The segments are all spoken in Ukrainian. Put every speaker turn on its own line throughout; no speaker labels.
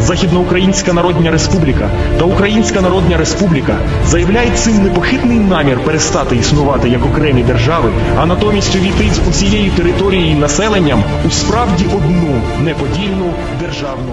Західноукраїнська Народна Республіка та Українська Народня Республіка заявляють цим непохитний намір перестати існувати як окремі держави, а натомість увійти з усією територією і населенням у справді одну неподільну державну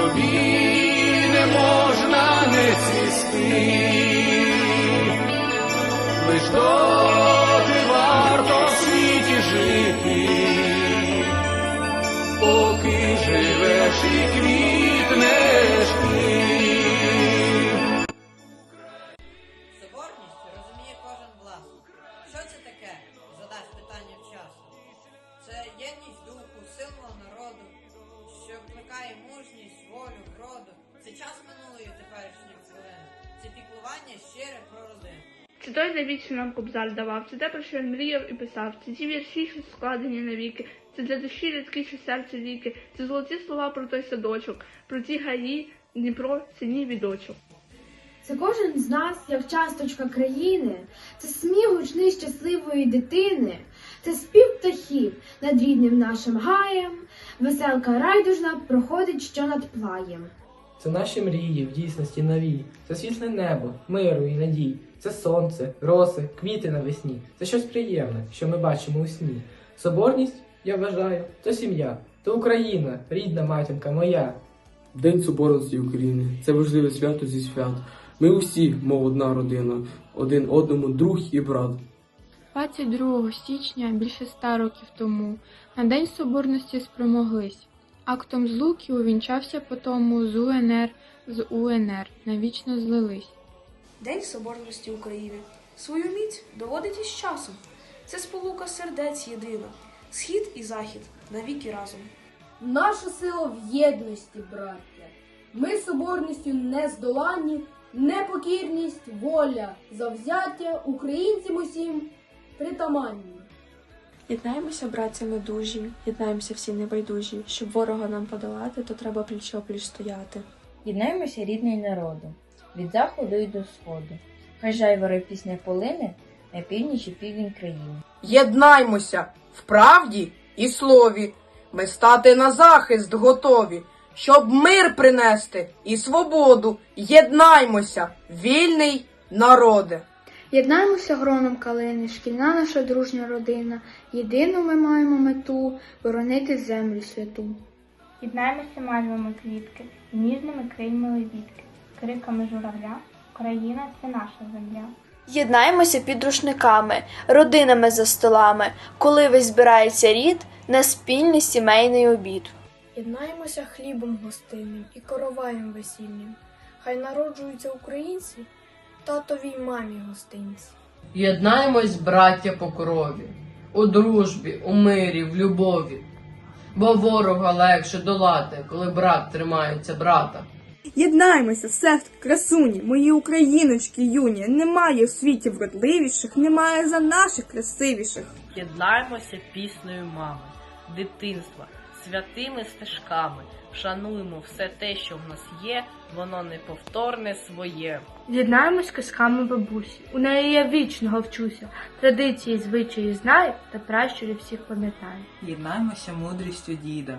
Тобі не можна не цвісти, лиш доти
що вмикає мужність, волю, вроду. Це час минулої теперішніх хвилин. Це піклування щире про родину.
Це той завіт, що нам Кобзар давав, це те, про що він мріяв і писав, це ті вірші, що складені навіки, це для душі рідкі, що серце ліки, це золоті слова про той садочок, про ті гаї, Дніпро, синій відочок.
Це кожен з нас, як часточка країни, це сміх гучний щасливої дитини, це спів птахів над рідним нашим гаєм, веселка райдужна проходить що над плаєм.
Це наші мрії в дійсності нові, це світле небо, миру і надій, це сонце, роси, квіти навесні. Це щось приємне, що ми бачимо у сні. Соборність, я вважаю, то сім'я, то Україна, рідна матінка моя.
День Соборності України це важливе свято зі свят. Ми усі, мов одна родина, один одному друг і брат.
22 січня, більше ста років тому, на День Соборності спромоглись. Актом злуки увінчався потому з УНР з УНР, навічно злились.
День Соборності України. Свою міць доводить із часом. Це сполука сердець єдина, схід і захід навіки разом.
Наша сила в єдності, браття. Ми соборністю не здоланні, непокірність, воля, завзяття українцям усім притаманні.
Єднаємося, братцями дужі, єднаємося всі небайдужі. Щоб ворога нам подолати, то треба пліч опліч стояти.
Єднаємося, рідний народу, від заходу і до сходу. Хай жайвори пісня полине на північ і південь країни.
Єднаймося в правді і слові. Ми стати на захист готові, щоб мир принести і свободу. Єднаймося, вільний народе.
Єднаємося гроном калини, шкільна наша дружня родина. Єдину ми маємо мету боронити землю святу.
Єднаємося мальвами квітки, ніжними крильми лебідки, криками журавля. Україна це наша земля.
Єднаємося під рушниками, родинами за столами, коли весь збирається рід на спільний сімейний обід.
Єднаємося хлібом гостинним і короваєм весільним. Хай народжуються українці, татові й мамі гостинці.
Єднаємось, браття по крові, у дружбі, у мирі, в любові. Бо ворога легше долати, коли брат тримається брата.
Єднаймося, сестри, красуні, мої україночки юні. Немає в світі вродливіших, немає за наших красивіших.
Єднаємося піснею мами, дитинства, святими стежками. Шануємо все те, що в нас є, воно неповторне своє.
Єднаємось казками бабусі. У неї я вічного вчуся. Традиції, звичаї знаю та пращурів всіх пам'ятаю.
Єднаємося мудрістю діда,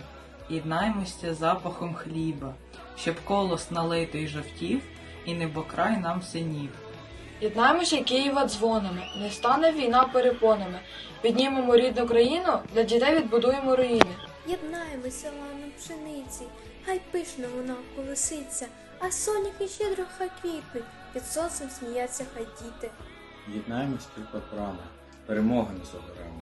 єднаємося запахом хліба, щоб колос налитий жовтів і небокрай нам синів.
Єднаємося Києва дзвонами, не стане війна перепонами. Піднімемо рідну країну, для дітей відбудуємо руїни.
Єднаємося ланом пшениці, хай пишно вона колоситься, а соняхи щедро хай квітнуть, під сонцем сміяться хай діти.
Єднаємось тільки прапорами, перемоги не заберемо.